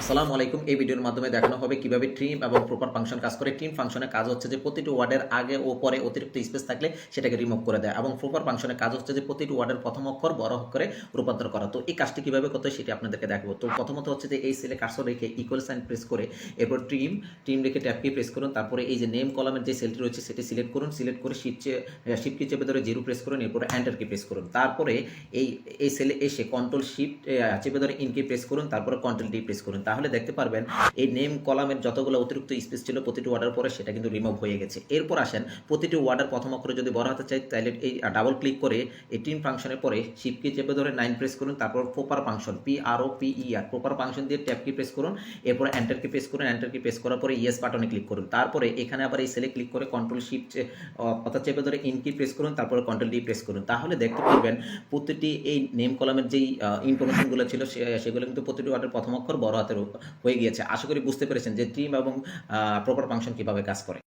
আসসালামু আলাইকুম। এই ভিডিওর মাধ্যমে দেখানো হবে কীভাবে ট্রিম এবং প্রপার ফাংশন কাজ করে। ট্রিম ফাংশনের কাজ হচ্ছে যে প্রতিটি ওয়ার্ডের আগে ও পরে অতিরিক্ত স্পেস থাকলে সেটাকে রিমুভ করে দেয় এবং প্রপার ফাংশনের কাজ হচ্ছে যে প্রতিটি ওয়ার্ডের প্রথম অক্ষর, বড় অক্ষরে রূপান্তর করা। তো এই কাজটি কীভাবে করতে সেটি আপনাদেরকে দেখাবো। তো প্রথমত হচ্ছে যে এই সেলে কার্সর রেখে ইকুয়াল সাইন প্রেস করে এরপর ট্রিম ট্রিম রেখে ট্যাপকে প্রেস করুন। তারপরে এই যে নেম কলামের যে সেলটি রয়েছে সেটি সিলেক্ট করুন। সিলেক্ট করে শিফট শিফটকে চেপে ধরে জিরো প্রেস করুন। এরপরে এন্টারকে প্রেস করুন। তারপরে এই এই সেলে এসে কন্ট্রোল শিফট চেপে ধরে ইনকে প্রেস করুন। তারপরে কন্ট্রোল ডি প্রেস করুন। তাহলে দেখতে পারবেন, এই নেম কলামের যতগুলো অতিরিক্ত স্পেস ছিল প্রতিটি ওয়ার্ডের পরে সেটা কিন্তু রিমুভ হয়ে গেছে। এরপর আসেন, প্রতিটি ওয়ার্ডের প্রথম অক্ষরে যদি বড় হতে চাই, তাহলে এই ডাবল ক্লিক করে এই টিম ফাংশনের পরে শিপকে চেপে ধরে নাইন প্রেস করুন, তারপর proper function P R O P E R proper function দিয়ে ট্যাপ কি প্রেস করুন, এরপর এন্টার কি প্রেস করুন এন্টার কি প্রেস করার পরে ইয়েস বাটনে ক্লিক করুন। তারপরে এখানে আবার এই সেলে ক্লিক করে কন্ট্রোল শিফট অর্থাৎ চেপে ধরে ইন কি প্রেস করুন, তারপরে কন্ট্রোল ডি প্রেস করুন। তাহলে দেখতে পারবেন, প্রতিটি এই নেম কলামের যেই ইনফরমেশনগুলো ছিল সেগুলো কিন্তু প্রতিটি ওয়ার্ডের প্রথম অক্ষর বড় হাতের হয়ে গিয়েছে। আশা করি বুঝতে পেরেছেন যে টিম এবং প্রপার ফাংশন কীভাবে কাজ করে।